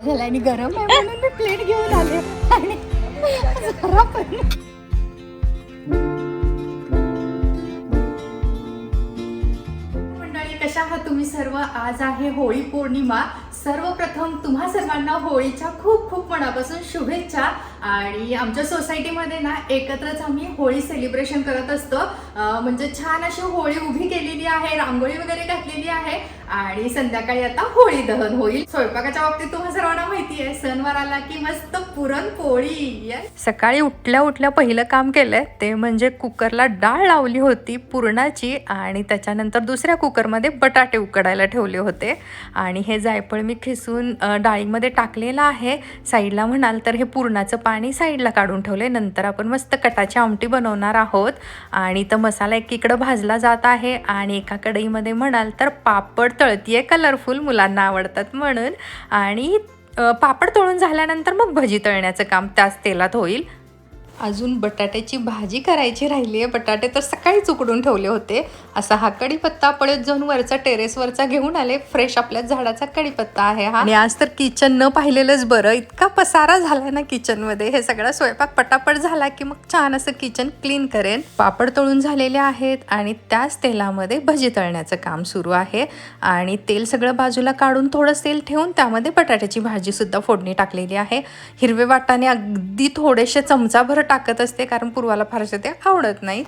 आणि गरम आहे म्हणून मी प्लेट घेऊन आले. आणि जरा पण मंडळी कशा आहात तुम्ही सर्व? आज आहे होळी पौर्णिमा. सर्वप्रथम तुम्हा सर्वांना होळीच्या खूप खूप मनापासून शुभेच्छा. आणि आमच्या सोसायटीमध्ये ना एकत्रच आम्ही होळी सेलिब्रेशन करत असतो. म्हणजे छान अशी होळी उभी केलेली आहे रांगोळी वगैरे घातलेली आहे आणि संध्याकाळी आता होळी दहन होईल. स्वयंपाकाच्या बाबतीत तुम्हा सर्वांना माहिती आहे सणवार आला की मस्त पुरणपोळी. सकाळी उठल्या उठल्या पहिलं काम केलंय ते म्हणजे कुकरला डाळ लावली होती पुरणाची आणि त्याच्यानंतर दुसऱ्या कुकरमध्ये बटाटे उकडायला ठेवले होते. आणि हे जायफळ मी खिसून डाळीमध्ये टाकलेलं आहे. साईडला म्हणाल तर हे पुरणाचं पाणी साईडला काढून ठेवले नंतर आपण मस्त कटाची आमटी बनवणार आहोत. आणि तर मसाला एकीकडं भाजला जात आहे आणि एका कढईमध्ये म्हणाल तर पापड तळतीये कलरफुल मुलांना आवडतात म्हणून. आणि पापड तळून झाल्यानंतर मग भजी तळण्याचं काम त्याच तेलात होईल. अजून बटाट्याची भाजी करायची राहिली आहे बटाटे तर सकाळीच उकडून ठेवले होते. असा हा कढीपत्ता पळत जाऊन वरचा टेरेसवरचा घेऊन आले. फ्रेश आपल्याच झाडाचा कढीपत्ता आहे हा. आणि आज तर किचन न पाहिलेलंच बरं. इतका पसारा झाला ना किचनमध्ये हे सगळा स्वयंपाक पटापट झाला की मग छान असं किचन क्लीन करेन. पापड तळून झालेले आहेत आणि त्याच तेलामध्ये भजी तळण्याचं काम सुरू आहे. आणि तेल सगळं बाजूला काढून थोडं तेल ठेवून त्यामध्ये बटाट्याची भाजीसुद्धा फोडणी टाकलेली आहे. हिरवे वाटाने अगदी थोडेसे चमचाभर टाकत असते कारण पूर्वाला फारसे ते आवडत नाहीत.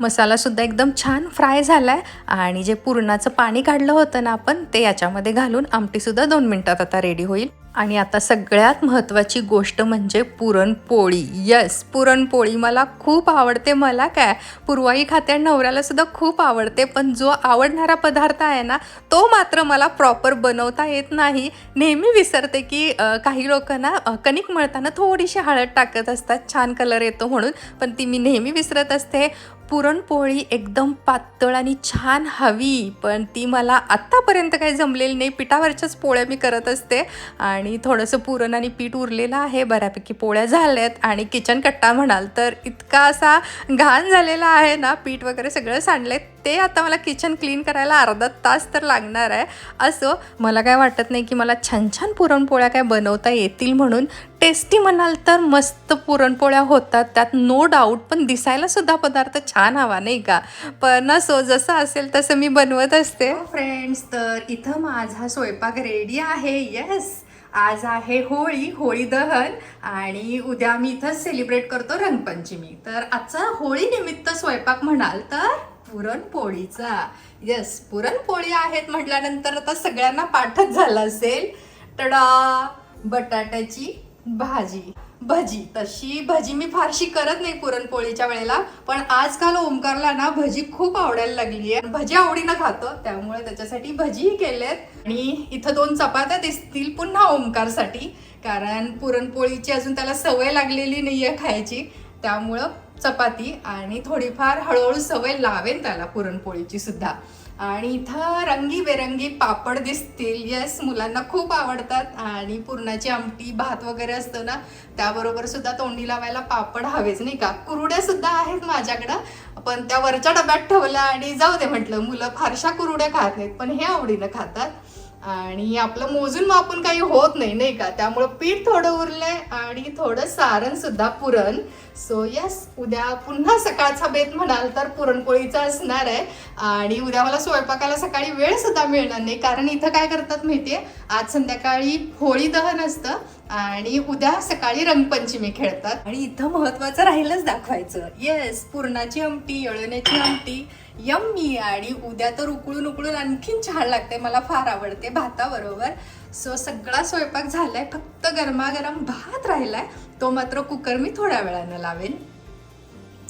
मसालासुद्धा एकदम छान फ्राय झाला आहे आणि जे पुरणाचं पाणी काढलं होतं ना आपण ते याच्यामध्ये घालून आमटीसुद्धा दोन मिनटात आता रेडी होईल. आणि आता सगळ्यात महत्त्वाची गोष्ट म्हणजे पुरणपोळी. यस पुरणपोळी मला खूप आवडते. मला काय पूर्वाई खाते आणि नवऱ्याला सुद्धा खूप आवडते पण जो आवडणारा पदार्थ आहे ना तो मात्र मला प्रॉपर बनवता येत नाही. नेहमी विसरते की काही लोक ना कणिक मळताना थोडीशी हळद टाकत असतात छान कलर येतो म्हणून पण ती मी नेहमी विसरत असते. पुरणपोळी एकदम पातळ आणि छान हवी पण ती मला आत्तापर्यंत काही जमलेली नाही. पिठावरच्याच पोळ्या मी करत असते आणि थोडंसं पुरण आणि पीठ उरलेलं आहे. बऱ्यापैकी पोळ्या झाल्यात आणि किचन कट्टा म्हणाल तर इतका असा घाण झालेला आहे ना पीठ वगैरे सगळं सांडलंय. ते आता मला किचन क्लीन करायला अर्धा तास तर लागणार आहे. असं मला काय वाटत नाही की मला छान छान पुरणपोळ्या काय बनवता येतील म्हणून. टेस्टी म्हणाल तर मस्त पुरणपोळ्या होतात. त्यात नो डाऊट पण दिसायला सुद्धा पदार्थ छान हवा नाही का? पण असो जसं असेल तसं मी बनवत असते. हो फ्रेंड्स तर इथं माझा स्वयंपाक रेडी आहे. येस आज आहे होळी होळी दहन. आणि उद्या मी इथं सेलिब्रेट करतो रंगपंचमी. तर आजचा होळी निमित्त स्वयंपाक म्हणाल तर पुरणपोळीचा. येस पुरणपोळी आहेत म्हटल्यानंतर आता सगळ्यांना पाठच झाला असेल. टडा बटाट्याची भाजी. भजी. तशी भजी मी फारशी करत नाही पुरणपोळीच्या वेळेला पण आजकाल ओमकारला ना भजी खूप आवडायला लागली आहे भजी आवडीनं खातो त्यामुळे त्याच्यासाठी भजीही केलेत. आणि इथं दोन चपात्या दिसतील पुन्हा ओमकारसाठी कारण पुरणपोळीची अजून त्याला सवय लागलेली नाहीये खायची त्यामुळं चपाती आणि थोडीफार हळूहळू सवय लावेन त्याला पुरणपोळीची सुद्धा. आणि इथं रंगीबेरंगी पापड दिसतील. येस मुलांना खूप आवडतात. आणि पुरणाची आमटी भात वगैरे असतं ना त्याबरोबर सुद्धा तोंडी लावायला पापड हवेच नाही का? कुरुड्या सुद्धा आहेत माझ्याकडं. पण त्या वरच्या डब्यात ठेवल्या आणि जाऊ दे म्हटलं मुलं फारशा कुरुड्या खात नाहीत पण हे आवडीनं खातात. आणि आपलं मोजून मापून काही होत नाही नाही का? त्यामुळं पीठ थोडं उरलंय आणि थोडं सारण सुद्धा पुरण. सो यस उद्या पुन्हा सकाळचा बेत म्हणाल तर पुरणपोळीचा असणार आहे. आणि उद्या मला स्वयंपाकाला सकाळी वेळ सुद्धा मिळणार नाही. कारण इथं काय करतात माहितीये? आज संध्याकाळी होळी दहन असतं आणि उद्या सकाळी रंगपंचमी खेळतात. आणि इथं महत्वाचं राहिलंच दाखवायचं. येस पुरणाची आमटी येळण्याची आमटी यम्मी आणि उद्या तर उकळून उकळून आणखीन छान लागते मला फार आवडते भाताबरोबर. सो सगळा स्वयंपाक झालाय फक्त गरमागरम भात राहिलाय तो मात्र कुकर मी थोड्या वेळानं लावेन.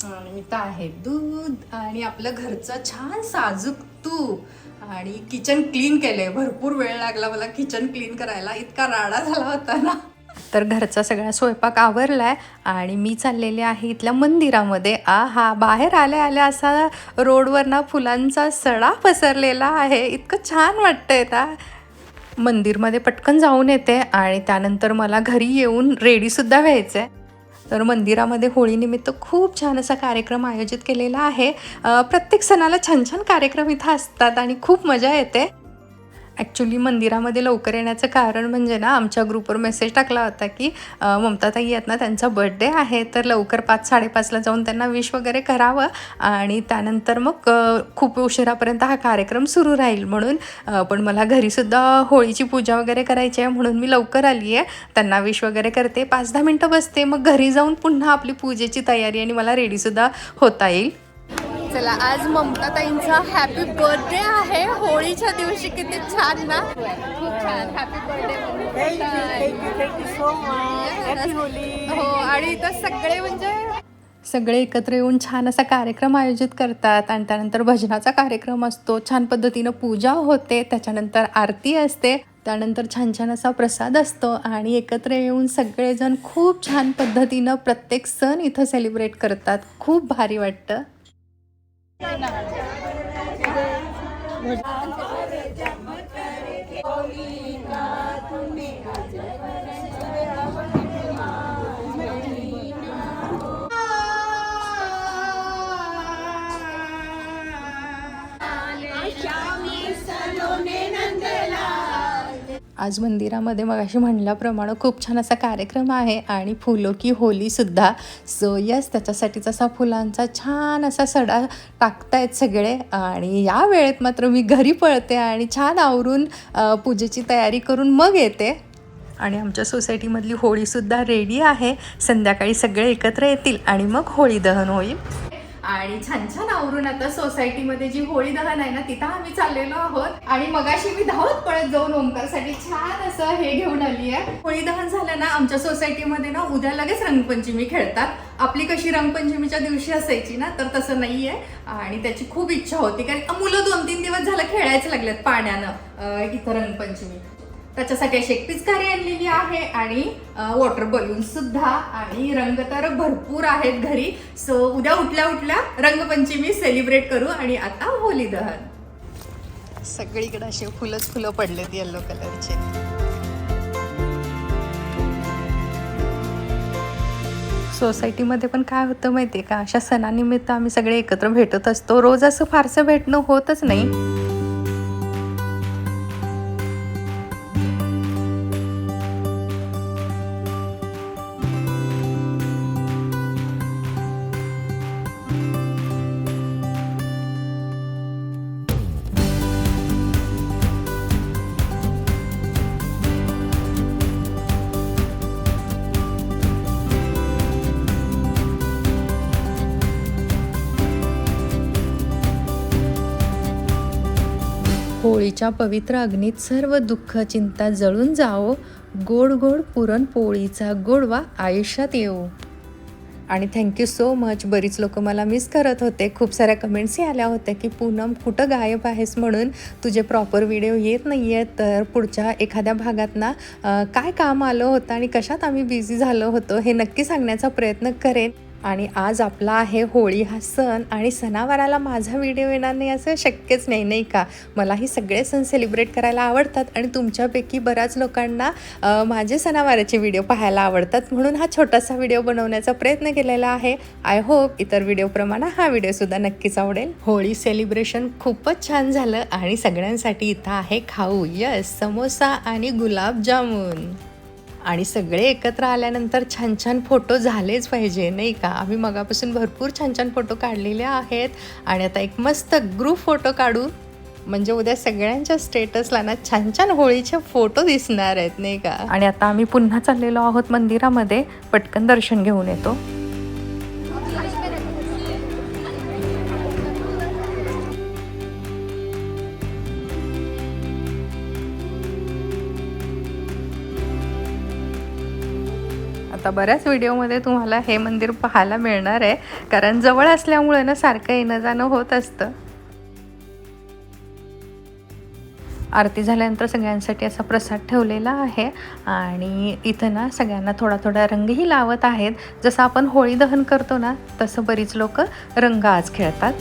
आणि इथं आहे दूध आणि आपलं घरचं छान साजूक तूप आणि किचन क्लीन केलंय. भरपूर वेळ लागला मला किचन क्लीन करायला इतका राडा झाला होता ना. तर घरचा सगळा स्वयंपाक आवरलाय आणि मी चाललेले आहे इथल्या मंदिरामध्ये. आ हा बाहेर आल्या आल्या असा रोडवर ना फुलांचा सडा पसरलेला आहे. इतकं छान वाटतंय ना मंदिरमध्ये पटकन जाऊन येते आणि त्यानंतर मला घरी येऊन रेडीसुद्धा व्हायचं आहे तर मंदिरामध्ये होळीनिमित्त खूप छान असा कार्यक्रम आयोजित केलेला आहे. प्रत्येक सणाला छान छान कार्यक्रम इथं असतात आणि खूप मजा येते. ॲक्च्युली मंदिरामध्ये लवकर येण्याचं कारण म्हणजे ना आमच्या ग्रुपवर मेसेज टाकला होता की ममताताई आहेत ना त्यांचा बर्थडे आहे तर लवकर पाच साडेपाचला जाऊन त्यांना विश वगैरे करावं. आणि त्यानंतर मग खूप उशिरापर्यंत हा कार्यक्रम सुरू राहील म्हणून पण मला घरीसुद्धा होळीची पूजा वगैरे करायची आहे म्हणून मी लवकर आली आहे. त्यांना विश वगैरे करते पाच दहा मिनटं बसते. मग घरी जाऊन पुन्हा आपली पूजेची तयारी आणि मला रेडीसुद्धा होता येईल. चला आज ममताताईंचा हॅपी बर्थडे आहे. होळीच्या दिवशी किती छान ना? खूप छान. Happy birthday. हो आणि इथं सगळे म्हणजे? सगळे एकत्र येऊन छान असा कार्यक्रम आयोजित करतात. आणि त्यानंतर भजनाचा कार्यक्रम असतो. छान पद्धतीनं पूजा होते. त्याच्यानंतर आरती असते. त्यानंतर छान छान असा प्रसाद असतो. आणि एकत्र येऊन सगळेजण खूप छान पद्धतीनं प्रत्येक सण इथं सेलिब्रेट करतात. खूप भारी वाटतं. 我 आज मंदिरामध्ये मग अशी म्हणल्याप्रमाणे खूप छान असा कार्यक्रम आहे आणि फुलो की होलीसुद्धा सो यस त्याच्यासाठीच असा फुलांचा छान असा सडा टाकतायत सगळे. आणि या वेळेत मात्र मी घरी पळते आणि छान आवरून पूजेची तयारी करून मग येते. आणि आमच्या सोसायटीमधली होळीसुद्धा रेडी आहे. संध्याकाळी सगळे एकत्र येतील आणि मग होळी दहन होईल. आणि छान छान आवरून आता सोसायटीमध्ये जी होळी दहन आहे ना तिथं आम्ही चाललेलो आहोत. आणि मगाशी मी धावत पळत जाऊन ओमकारसाठी छान असं हे घेऊन आली आहे. होळी दहन झालं ना आमच्या सोसायटीमध्ये ना उद्या लगेच रंगपंचमी खेळतात. आपली कशी रंगपंचमीच्या दिवशी असायची ना तर तसं नाही आहे आणि त्याची खूप इच्छा होती कारण मुलं दोन तीन दिवस झालं खेळायचं लागलेत पाण्यानं इथं रंगपंचमी त्याच्यासाठी अशी एक पिचकारी आणलेली आहे आणि वॉटर बलून सुद्धा आणि रंग तर भरपूर आहेत घरी. सो उद्या उठल्या उठल्या रंगपंचमी सेलिब्रेट करू आणि आता होली दहन. सगळीकडे असे फुलंच फुलं पडलेत येल्लो कलरचे सोसायटीमध्ये पण काय होतं माहिती आहे का? अशा सणानिमित्त आम्ही सगळे एकत्र भेटत असतो. रोज असं फारसं भेटणं होतच नाही. होळीच्या पवित्र अग्नीत सर्व दुःख चिंता जळून जावो. गोड गोड पुरणपोळीचा गोडवा आयुष्यात येऊ आणि थँक्यू सो मच बरीच लोक मला मिस करत होते. खूप साऱ्या कमेंट्सही आल्या होत्या की पूनम कुठं गायब आहेस म्हणून? तुझे प्रॉपर व्हिडिओ येत नाही आहेत तर पुढच्या एखाद्या भागात ना काय काम आलं होतं आणि कशात आम्ही बिझी झालो होतो हे नक्की सांगण्याचा प्रयत्न करेन. आणि आज आपला आहे होळी हा सण आणि सणावाराला माझा व्हिडिओ येणार नाही असं शक्यच नाही नाही का? मलाही सगळे सण सेलिब्रेट करायला आवडतात आणि तुमच्यापैकी बऱ्याच लोकांना माझे सणावाराचे व्हिडिओ पाहायला आवडतात. म्हणून हा छोटासा व्हिडिओ बनवण्याचा प्रयत्न केलेला आहे. आय होप इतर व्हिडिओप्रमाणे हा व्हिडिओसुद्धा नक्कीच आवडेल. होळी सेलिब्रेशन खूपच छान झालं आणि सगळ्यांसाठी इथं आहे खाऊ. यस समोसा आणि गुलाबजामुन. आणि सगळे एकत्र आल्यानंतर छान छान फोटो झालेच पाहिजे नाही का? आम्ही मगापासून भरपूर छान छान फोटो काढलेले आहेत आणि आता एक मस्त ग्रुप फोटो काढू म्हणजे उद्या सगळ्यांच्या स्टेटसला ना छान छान होळीचे फोटो दिसणार आहेत नाही का? आणि आता आम्ही पुन्हा चाललेलो आहोत मंदिरामध्ये पटकन दर्शन घेऊन येतो. आता बऱ्याच व्हिडिओमध्ये तुम्हाला हे मंदिर पाहायला मिळणार आहे. कारण जवळ असल्यामुळे ना सारखं येणं जाणं होत असतं. आरती झाल्यानंतर सगळ्यांसाठी असा प्रसाद ठेवलेला आहे. आणि इथं ना सगळ्यांना थोडा थोडा रंगही लावत आहेत. जसं आपण होळी दहन करतो ना तसं बरीच लोक रंग आज खेळतात.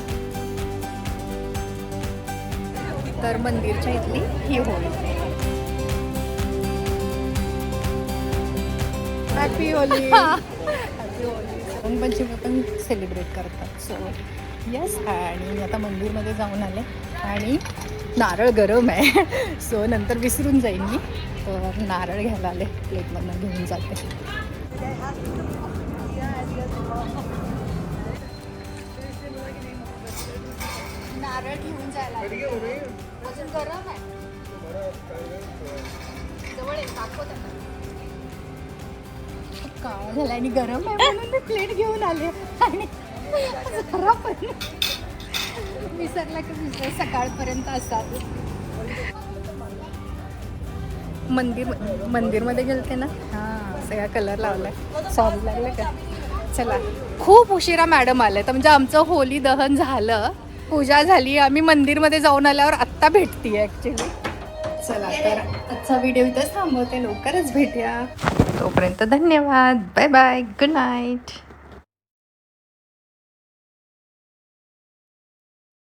तर मंदिरच्या इथली ही होळी. Happy Holi. रंगपंचमी पण सेलिब्रेट करतात. सो येस आणि मी आता मंदिरमध्ये जाऊन आले. आणि नारळ गरम आहे. सो नंतर विसरून जाईन मी. तर नारळ घ्यायला आले. प्लेटमधनं घेऊन जाते. नारळ घेऊन जायला अजून गरम आहे. जवळ आहे दाखव त्यांना खूप काळा झाला आणि गरम आहे म्हणून मी प्लेट घेऊन आले. आणि जरा पण विसरला की विसर सकाळपर्यंत असतात मंदिर मंदिरमध्ये गेलते ना? हां. सगळा कलर लावलाय. सॉरी लागलं का? चला. खूप उशिरा मॅडम आले. तर म्हणजे आमचं होली दहन झालं. पूजा झाली. आम्ही मंदिरमध्ये जाऊन आल्यावर आत्ता भेटतीये ॲक्च्युली चला तर आजचा व्हिडिओ इथंच थांबवते. लवकरच भेटूया. तोपर्यंत धन्यवाद. Bye bye. Good night